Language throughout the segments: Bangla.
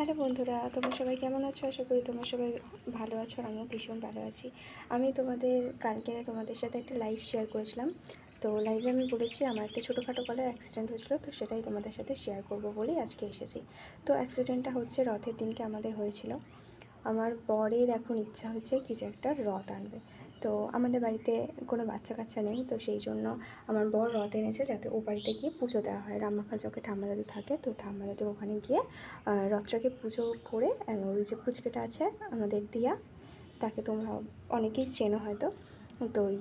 হ্যালো বন্ধুরা, তোমরা সবাই কেমন আছো? আশা করি তোমরা সবাই ভালো আছো আর আমিও ভীষণ ভালো আছি। আমি তোমাদের, কালকে তোমাদের সাথে একটা লাইভ শেয়ার করেছিলাম। তো লাইভে আমি বলেছি, আমার একটা ছোটোখাটো কলের অ্যাক্সিডেন্ট হয়েছিল, তো সেটাই তোমাদের সাথে শেয়ার করব বলেই আজকে এসেছি। তো অ্যাক্সিডেন্টটা হচ্ছে রথের দিনকে আমাদের হয়েছিল। আমার বরের এখন ইচ্ছা হচ্ছে কি যে একটা রথ আনবে। তো আমাদের বাড়িতে কোনো বাচ্চা কাচ্চা নেই, তো সেই জন্য আমার বর রথ এনেছে যাতে ও বাড়িতে গিয়ে পুজো দেওয়া হয়। রাম্মাখা চকে ঠাম্মা দাদু থাকে, তো ঠাম্মা দাদুর ওখানে গিয়ে রথটাকে পুজো করে ওই যে পুচকেটা আছে, আমাদের দিয়া, তাকে তোমরা অনেকেই চেনো হয়তো, তো ওই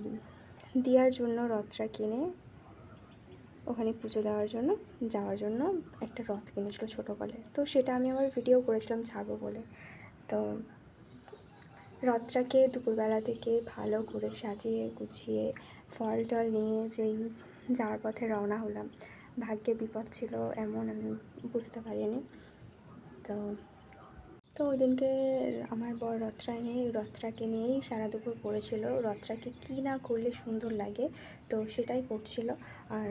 দিয়ার জন্য রথটা কিনে ওখানে পুজো দেওয়ার জন্য, যাওয়ার জন্য একটা রথ কিনেছিল ছোটো বলে তো সেটা আমি আমার ভিডিও করেছিলাম ছাড়বো বলে। তো রথটাকে দুপুরবেলা থেকে ভালো করে সাজিয়ে গুছিয়ে ফল টল নিয়ে যেই যাওয়ার পথে রওনা হলাম। ভাগ্যে বিপদ ছিল এমন আমি বুঝতে পারিনি। তো তো ওই দিনকে আমার বর রথটা নিয়ে রথটাকে নিয়েই সারা দুপুর পড়েছিল। রথটাকে কী না করলে সুন্দর লাগে, তো সেটাই করছিল। আর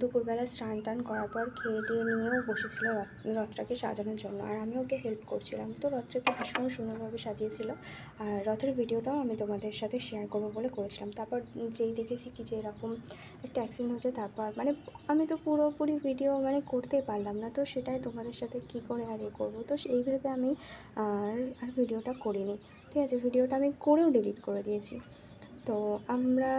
দুপুরবেলা স্নান টান করার পর খেয়ে দিয়ে নিয়েও বসেছিল রথ রথটাকে সাজানোর জন্য। আর আমি ওকে হেল্প করছিলাম। তো রথটাকে ভীষণ সুন্দরভাবে সাজিয়েছিল। আর রথের ভিডিওটাও আমি তোমাদের সাথে শেয়ার করব বলে করেছিলাম। তারপর যেই দেখেছি কি যে এরকম একটা অ্যাক্সিডেন্ট হয়েছে, তারপর মানে আমি তো পুরোপুরি ভিডিও মানে করতেই পারলাম না। তো সেটাই তোমাদের সাথে কি করে আর এ করব? তো সেই ভেবে আমি আর আর ভিডিওটা করিনি। ঠিক আছে, ভিডিওটা আমি করেও ডিলিট করে দিয়েছি। তো আমরা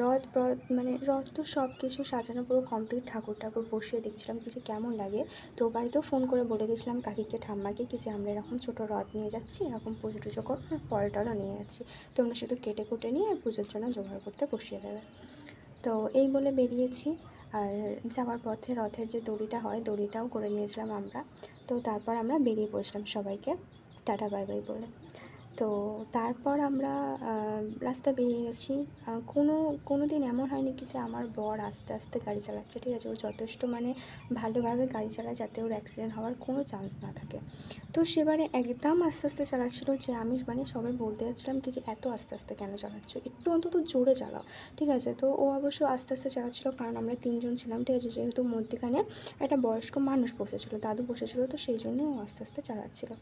রথ রথ মানে রথ তো সব কিছু সাজানো পুরো কমপ্লিট ঠাকুর ঠাকুর বসিয়ে দেখছিলাম কিছু কেমন লাগে। তো বাড়িতেও ফোন করে বলে দিয়েছিলাম, কাকিকে, ঠাম্মাকে কি যে আমরা এরকম ছোটো রথ নিয়ে যাচ্ছি, এরকম পুজো টুজো করো ফল টলও নিয়ে যাচ্ছি। তোমরা শুধু কেটে কুটে নিয়ে পুজোর জন্য জোগাড় করতে বসিয়ে দেবে। তো এই বলে বেরিয়েছি। আর যাওয়ার পথে রথের যে দড়িটা হয়, দড়িটাও করে নিয়েছিলাম আমরা। তো তারপর আমরা বেরিয়ে পড়ছিলাম সবাইকে। টাটা, বাই বাই বলে। তো তারপর আমরা রাস্তা বেরিয়ে গেছি। কোনো কোনো দিন এমন হয়নি কি যে আমার বর আস্তে আস্তে গাড়ি চালাচ্ছে, ঠিক আছে? ও যথেষ্ট মানে ভালোভাবে গাড়ি চালায় যাতে ওর অ্যাক্সিডেন্ট হওয়ার কোনো চান্স না থাকে। তো সেবারে একদম আস্তে আস্তে চালাচ্ছিল যে আমি মানে সবাই বলতে যাচ্ছিলাম কি যে এত আস্তে আস্তে কেন চালাচ্ছ? একটু অন্তত জোরে চালাও, ঠিক আছে? তো ও অবশ্য আস্তে আস্তে চালাচ্ছিল কারণ আমরা তিনজন ছিলাম, ঠিক আছে? যেহেতু মধ্যেখানে একটা বয়স্ক মানুষ বসেছিল, দাদু বসেছিল, তো সেই জন্য ও আস্তে আস্তে চালাচ্ছিল।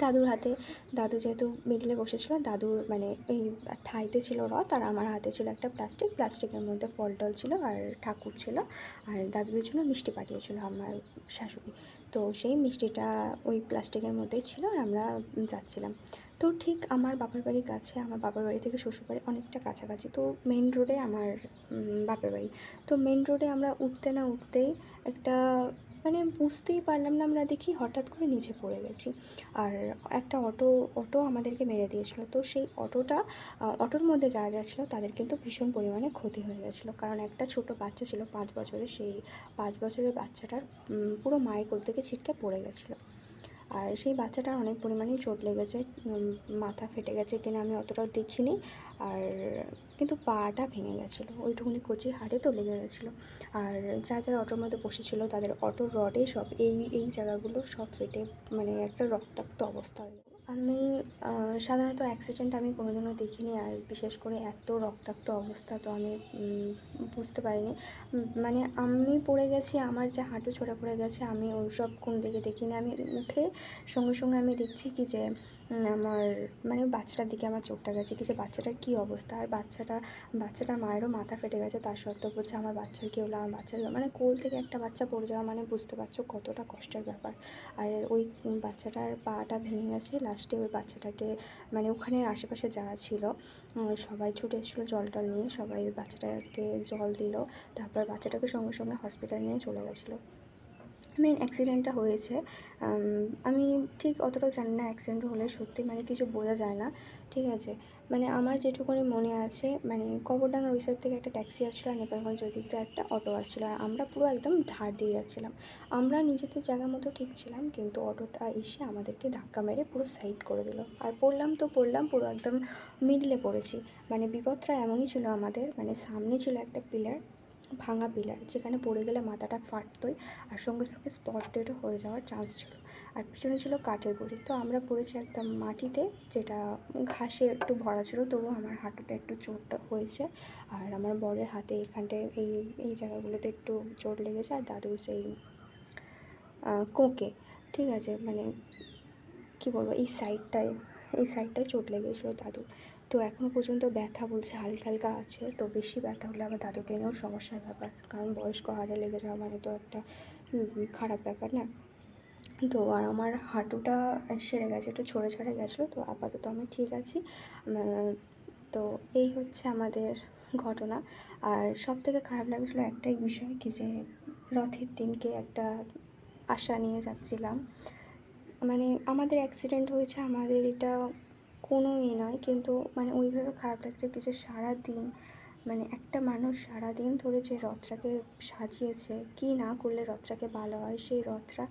দাদুর হাতে। দাদু যেহেতু মিডলে বসেছিল, দাদুর মানে এই থাইতে ছিল রথ আর আমার হাতে ছিল একটা প্লাস্টিক প্লাস্টিকের মধ্যে ফল টল ছিল আর ঠাকুর ছিল আর দাদুদের জন্য মিষ্টি পাঠিয়েছিল আমার শাশুড়ি। তো সেই মিষ্টিটা ওই প্লাস্টিকের মধ্যেই ছিল আর আমরা যাচ্ছিলাম। তো ঠিক আমার বাপের বাড়ির কাছে, আমার বাপের বাড়ি থেকে শ্বশুর বাড়ি অনেকটা কাছাকাছি, তো মেন রোডে আমার বাপের বাড়ি। তো মেন রোডে আমরা উঠতে না উঠতেই একটা মানে বুঝতেই পারলাম না, আমরা দেখি হঠাৎ করে নিচে পড়ে গেছি। আর একটা অটো অটো আমাদেরকে মেরে দিয়েছিলো। তো সেই অটোটা অটোর মধ্যে যারা ছিল তাদের কিন্তু ভীষণ পরিমাণে ক্ষতি হয়ে গেছিল। কারণ একটা ছোট বাচ্চা ছিল, পাঁচ বছরের, সেই পাঁচ বছরের বাচ্চাটার পুরো মায়ের কোল থেকে ছিটকে পড়ে গেছিল। আর সেই বাচ্চাটার অনেক পরিমাণেই চোট লেগেছে মাথা ফেটে গেছে কিনা আমি অতটাও দেখিনি আর কিন্তু পাটা ভেঙে গেছিল, ওইটুকুনি কচি হাড়ে তো লেগে গেছিল আর যা যারা অটোর মধ্যে বসেছিলো, তাদের অটোর রডে সব এই এই জায়গাগুলো সব ফেটে মানে একটা রক্তাক্ত অবস্থা হয়ে। আমি সাধারণত অ্যাক্সিডেন্ট আমি কোনোদিনও দেখিনি আর বিশেষ করে এত রক্তাক্ত অবস্থা তো আমি বুঝতে পারিনি। মানে আমি পড়ে গেছি, আমার যে হাঁটু ছোড়া পড়ে গেছে, আমি ওই সব কোন দিকে দেখিনি। আমি উঠে সঙ্গে সঙ্গে আমি দেখছি কি যে আমার মানে বাচ্চাটার দিকে আমার চোখটা গেছে, কি যে বাচ্চাটার কী অবস্থা? আর বাচ্চাটা, বাচ্চাটার মায়েরও মাথা ফেটে গেছে, তার সত্ত্বেও বলছে, আমার বাচ্চার কী হলো? আমার বাচ্চার মানে কোল থেকে একটা বাচ্চা পড়ে যাওয়া মানে বুঝতে পারছ কতটা কষ্টের ব্যাপার। আর ওই বাচ্চাটার পাটা ভেঙে গেছে, লাস্টে ওই বাচ্চাটাকে মানে ওখানে আশেপাশে যারা ছিল সবাই ছুটে এসেছিল জল টল নিয়ে, সবাই ওই বাচ্চাটাকে জল দিল, তারপর বাচ্চাটাকে সঙ্গে সঙ্গে হসপিটাল নিয়ে চলে গেছিল। মেন অ্যাক্সিডেন্টটা হয়েছে। আমি ঠিক অতটাও জানি না অ্যাক্সিডেন্ট হলে সত্যি মানে কিছু বোঝা যায় না। ঠিক আছে? মানে আমার যেটুকুনি মনে আছে মানে কবরডাঙ্গার ওই সাইড থেকে একটা ট্যাক্সি আসছিল আর নেপালগঞ্জ ওই দিক থেকে একটা অটো আসছিল। আর আমরা পুরো একদম ধার দিয়ে যাচ্ছিলাম। আমরা নিজেদের জায়গা মতো ঠিক ছিলাম, কিন্তু অটোটা এসে আমাদেরকে ধাক্কা মেরে পুরো সাইড করে দিল। আর পড়লাম তো পড়লাম, পুরো একদম মিডলে পড়েছি। মানে বিপদটা এমনই ছিল আমাদের মানে সামনে ছিল একটা পিলার ভাঙা পিলার, যেখানে পড়ে গেলে মাথাটা ফাটতোই আর সঙ্গে সঙ্গে স্পট ডেটও হয়ে যাওয়ার চান্স ছিল। আর পিছনে ছিল কাঠের গুঁড়ি তো আমরা পড়েছি একদম মাটিতে, যেটা ঘাসে একটু ভরা ছিল, তবুও আমার হাঁটুতে একটু চোট হয়েছে। আর আমার বরের হাতে এখানটায় এই এই জায়গাগুলোতে একটু চোট লেগেছে আর দাদুর সেই কোঁকে, ঠিক আছে? মানে কী বলব? এই সাইডটায় এই সাইডটায় চোট লেগেছিলো দাদুর তো এখনও পর্যন্ত ব্যথা বলছে, হালকা হালকা আছে। তো বেশি ব্যথা হলে আবার দাদুকে নিয়েও সমস্যার ব্যাপার। কারণ বয়স্ক হাড়ে লেগে যাওয়া মানে তো একটা খারাপ ব্যাপার না। তো আর আমার হাঁটুটা সেরে গেছে, একটু ছড়ে ছড়ে গেছিল তো আপাতত আমি ঠিক আছি। তো এই হচ্ছে আমাদের ঘটনা। আর সব থেকে খারাপ লাগছিল একটাই বিষয় কি যে, রথের দিনকে একটা আশা নিয়ে যাচ্ছিলাম। মানে আমাদের অ্যাক্সিডেন্ট হয়েছে, আমাদের এটা কোনো ইয়ে নয়, কিন্তু মানে ওইভাবে খারাপ লাগছে কিছু সারাদিন মানে একটা মানুষ সারাদিন ধরে যে রথটাকে সাজিয়েছে, কি না করলে রথটাকে ভালো হয়, সেই রথটা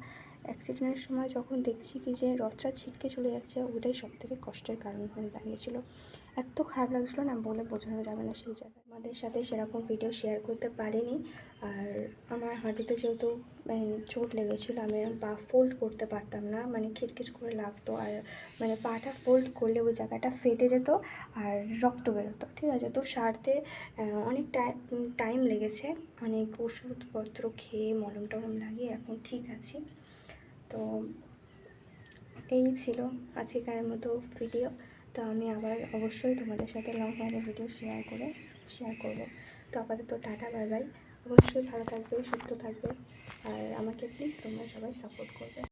অ্যাক্সিডেন্টের সময় যখন দেখছি কি যে রথটা ছিটকে চলে যাচ্ছে, ওটাই সব থেকে কষ্টের কারণ হয়ে দাঁড়িয়েছিল। এত খারাপ লাগছিল না, বলে বোঝানো যাবে না সেই জায়গায়। আমাদের সাথে সেরকম ভিডিও শেয়ার করতে পারিনি। আর আমার হাঁটুতে যেহেতু চোট লেগেছিলো, আমি পা ফোল্ড করতে পারতাম না। মানে খিচখিচ করে লাগতো আর মানে পাটা ফোল্ড করলে ওই জায়গাটা ফেটে যেত আর রক্ত বেরোতো। ঠিক আছে, তো সারতে অনেক টাইম লেগেছে। অনেক ওষুধপত্র খেয়ে মলম টলম লাগিয়ে এখন ঠিক আছি। তো, এই ছিল আজকের মতো ভিডিও তো আমি আবার অবশ্যই তোমাদের সাথে লং ফাইলের ভিডিও শেয়ার করে শেয়ার করব। তো আপাতত টাটা বাই বাই অবশ্যই ভালো থাকবে, সুস্থ থাকবে। আর আমাকে প্লিজ তোমরা সবাই সাপোর্ট করবে।